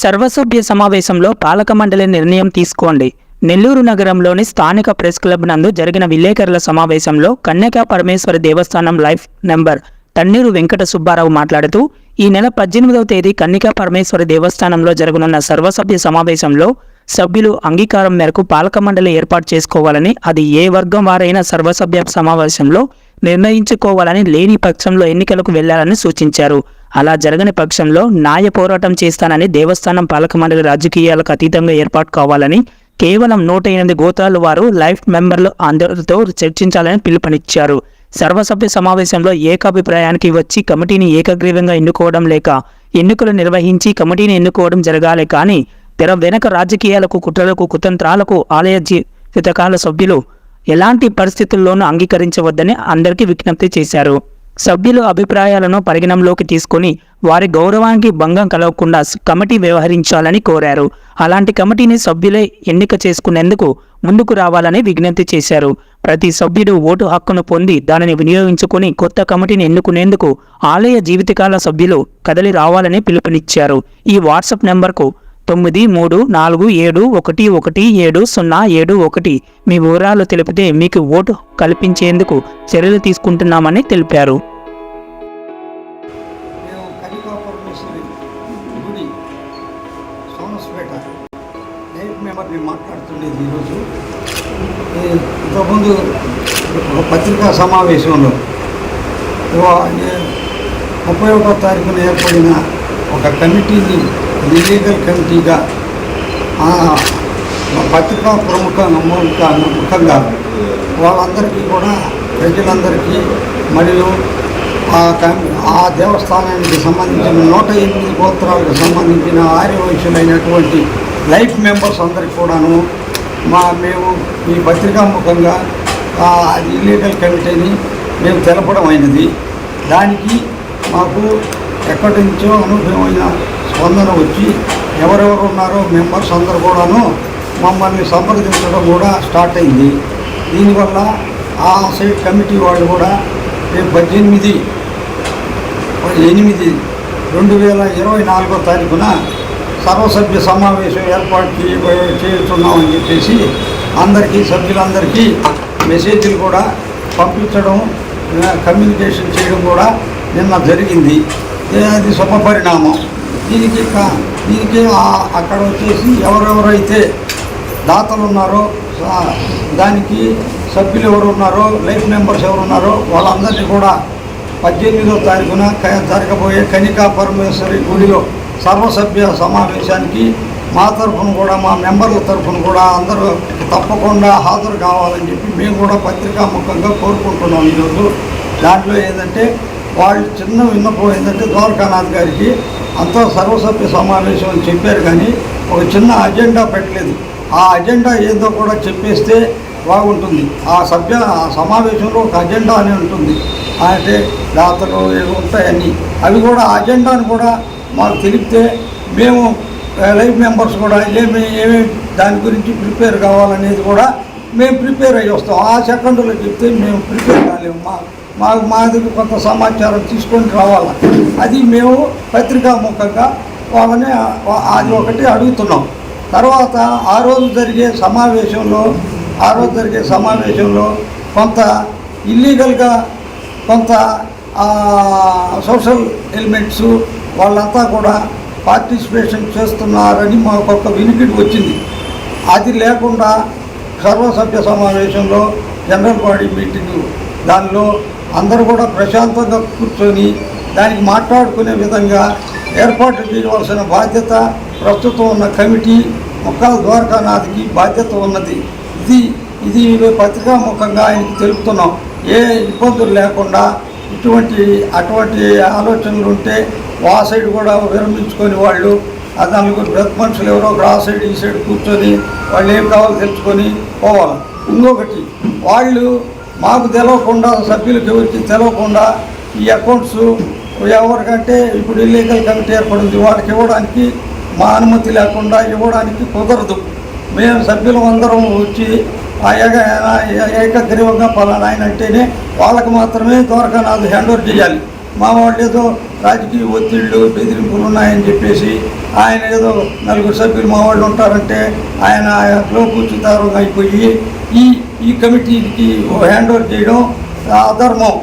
సర్వసభ్య సమావేశంలో పాలక మండలి నిర్ణయం తీసుకోండి. నెల్లూరు నగరంలోని స్థానిక ప్రెస్ క్లబ్ నందు జరిగిన విలేకరుల సమావేశంలో కన్యకా పరమేశ్వరి దేవస్థానం లైఫ్ నెంబర్ తన్నీరు వెంకట సుబ్బారావు మాట్లాడుతూ ఈ నెల పద్దెనిమిదవ తేదీ కన్నికా పరమేశ్వరి దేవస్థానంలో జరగనున్న సర్వసభ్య సమావేశంలో సభ్యులు అంగీకారం మేరకు పాలక మండలి ఏర్పాటు చేసుకోవాలని అది ఏ వర్గం వారైనా సర్వసభ్య సమావేశంలో నిర్ణయించుకోవాలని లేని పక్షంలో ఎన్నికలకు వెళ్ళాలని సూచించారు. అలా జరగని పక్షంలో న్యాయ పోరాటం చేస్తానని దేవస్థానం పాలక మండలి రాజకీయాలకు అతీతంగా ఏర్పాటు కావాలని కేవలం నూట ఎనిమిది గోత్రాలు వారు లైఫ్ మెంబర్లు అందరితో చర్చించాలని పిలుపునిచ్చారు. సర్వసభ్య సమావేశంలో ఏకాభిప్రాయానికి వచ్చి కమిటీని ఏకగ్రీవంగా ఎన్నుకోవడం లేక ఎన్నికలు నిర్వహించి కమిటీని ఎన్నుకోవడం జరగాలి కానీ తెర వెనక రాజకీయాలకు కుట్రలకు కుతంత్రాలకు ఆలయ జీవితకాల సభ్యులు ఎలాంటి పరిస్థితుల్లోనూ అంగీకరించవద్దని అందరికీ విజ్ఞప్తి చేశారు. సభ్యుల అభిప్రాయాలను పరిగణంలోకి తీసుకొని వారి గౌరవానికి భంగం కలగకుండా కమిటీ వ్యవహరించాలని కోరారు. అలాంటి కమిటీని సభ్యులే ఎన్నిక చేసుకునేందుకు ముందుకు రావాలని విజ్ఞప్తి చేశారు. ప్రతి సభ్యుడు ఓటు హక్కును పొంది దానిని వినియోగించుకుని కొత్త కమిటీని ఎన్నుకునేందుకు ఆలయ జీవితకాల సభ్యులు కదలి రావాలని పిలుపునిచ్చారు. ఈ వాట్సాప్ నెంబర్కు తొమ్మిది మూడు నాలుగు ఏడు ఒకటి ఒకటి ఏడు సున్నా ఏడు ఒకటి. మీ వివరాలు తెలిపితే మీకు ఓటు కల్పించేందుకు చర్యలు తీసుకుంటున్నామని తెలిపారు. మాట్లాడుతుండేది ఈరోజు. ఇంతకుముందు ఒక పత్రికా సమావేశంలో ముప్పై ఒకటో తారీఖున ఏర్పడిన ఒక కమిటీని లీగల్ కమిటీగా పత్రికా ప్రముఖ మూలిక ముఖంగా వాళ్ళందరికీ కూడా ప్రజలందరికీ మరియు ఆ ఆ దేవస్థానానికి సంబంధించిన నూట ఎనిమిది గోత్రాలకు సంబంధించిన ఆర్యవైశ్యులైనటువంటి లైఫ్ మెంబర్స్ అందరికి కూడాను మా మేము ఈ పత్రికా ముఖంగా ఇల్లీగల్ కమిటీని మేము తెలపడం అయినది. దానికి మాకు ఎక్కడి నుంచో అనుభవమైన స్పందన వచ్చి ఎవరెవరు ఉన్నారో మెంబర్స్ అందరు కూడాను మమ్మల్ని సంప్రదించడం కూడా స్టార్ట్ అయింది. దీనివల్ల ఆ సైడ్ కమిటీ వాళ్ళు కూడా రేపు పద్దెనిమిది ఎనిమిది రెండు వేల ఇరవై నాలుగో తారీఖున సర్వసభ్య సమావేశం ఏర్పాటు చేయ చేస్తున్నామని చెప్పేసి అందరికీ సభ్యులందరికీ మెసేజ్లు కూడా పంపించడం కమ్యూనికేషన్ చేయడం కూడా నిన్న జరిగింది. అది శుభపరిణామం. దీనికి దీనికి అక్కడ వచ్చేసి ఎవరెవరైతే దాతలు ఉన్నారో దానికి సభ్యులు ఎవరు ఉన్నారో లైఫ్ మెంబర్స్ ఎవరు ఉన్నారో వాళ్ళందరినీ కూడా పద్దెనిమిదో తారీఖున జరగబోయే కనికా పరమేశ్వరి గుడిలో సర్వసభ్య సమావేశానికి మా తరఫున కూడా మా మెంబర్ల తరఫున కూడా అందరూ తప్పకుండా హాజరు కావాలని చెప్పి మేము కూడా పత్రికా ముఖంగా కోరుకుంటున్నాం ఈరోజు. దాంట్లో ఏంటంటే వాళ్ళు చిన్న విన్నపం ఏంటంటే ద్వారకానాథ్ గారికి అంతా సర్వసభ్య సమావేశం అని చెప్పారు కానీ ఒక చిన్న అజెండా పెట్టలేదు. ఆ అజెండా ఏందో కూడా చెప్పేస్తే బాగుంటుంది. ఆ సభ్య ఆ సమావేశంలో ఒక అజెండా అని ఉంటుంది. అంటే దాతలు ఏవో ఉంటాయని అవి కూడా ఆ అజెండాను కూడా మాకు తెలిపితే మేము లైఫ్ మెంబర్స్ కూడా ఏమి ఏమి దాని గురించి ప్రిపేర్ కావాలనేది కూడా మేము ప్రిపేర్ అయ్యి వస్తాం. ఆ సెకండ్లో చెప్తే మేము ప్రిపేర్ కాలేము. మా మాకు మా దగ్గర కొంత సమాచారం తీసుకొని రావాలి? అది మేము పత్రికా ముఖంగా వాళ్ళని అది ఒకటి అడుగుతున్నాం. తర్వాత ఆ రోజు జరిగే సమావేశంలో ఆ రోజు జరిగే సమావేశంలో కొంత ఇల్లీగల్గా కొంత సోషల్ ఎలిమెంట్స్ వాళ్ళంతా కూడా పార్టిసిపేషన్ చేస్తున్నారని మాకు ఒక వినికిడి వచ్చింది. అది లేకుండా సర్వసభ్య సమావేశంలో జనరల్ బాడీ మీటింగ్. దానిలో అందరూ కూడా ప్రశాంతంగా కూర్చొని దానికి మాట్లాడుకునే విధంగా ఏర్పాటు చేయవలసిన బాధ్యత ప్రస్తుతం ఉన్న కమిటీ ముక్కాల ద్వారకానాథ్కి బాధ్యత ఉన్నది. ఇది ఇది పత్రికా ముఖంగా ఆయనకి తెలుపుతున్నాం. ఏ ఇబ్బందులు లేకుండా ఇటువంటి అటువంటి ఆలోచనలు ఉంటే వా సైడ్ కూడా విరమించుకొని వాళ్ళు ఆ నలుగురు బ్రత్ మనుషులు ఎవరో ఒకరు ఆ సైడ్ ఈ సైడ్ కూర్చొని వాళ్ళు ఏం కావాలో తెలుసుకొని పోవాలి. ఇంకొకటి వాళ్ళు మాకు తెలవకుండా సభ్యులకు ఎవరికి తెలవకుండా ఈ అకౌంట్స్ ఎవరికంటే ఇప్పుడు ఇల్లీగల్ కమిటీ ఏర్పడింది వాళ్ళకి ఇవ్వడానికి మా అనుమతి లేకుండా ఇవ్వడానికి కుదరదు. మేము సభ్యులం అందరం వచ్చి ఆ ఏకగ్రీవంగా పలానా ఆయన అంటేనే వాళ్ళకి మాత్రమే ద్వారకానాథ్ హ్యాండ్ ఓవర్ చేయాలి. మా వాళ్ళు ఏదో రాజకీయ ఒత్తిళ్ళు బెదిరింపులు ఉన్నాయని చెప్పేసి ఆయన ఏదో నలుగురు సభ్యులు మా వాళ్ళు ఉంటారంటే ఆయన లోపుచితారం అయిపోయి ఈ ఈ కమిటీకి హ్యాండ్ ఓవర్ చేయడం అధర్మం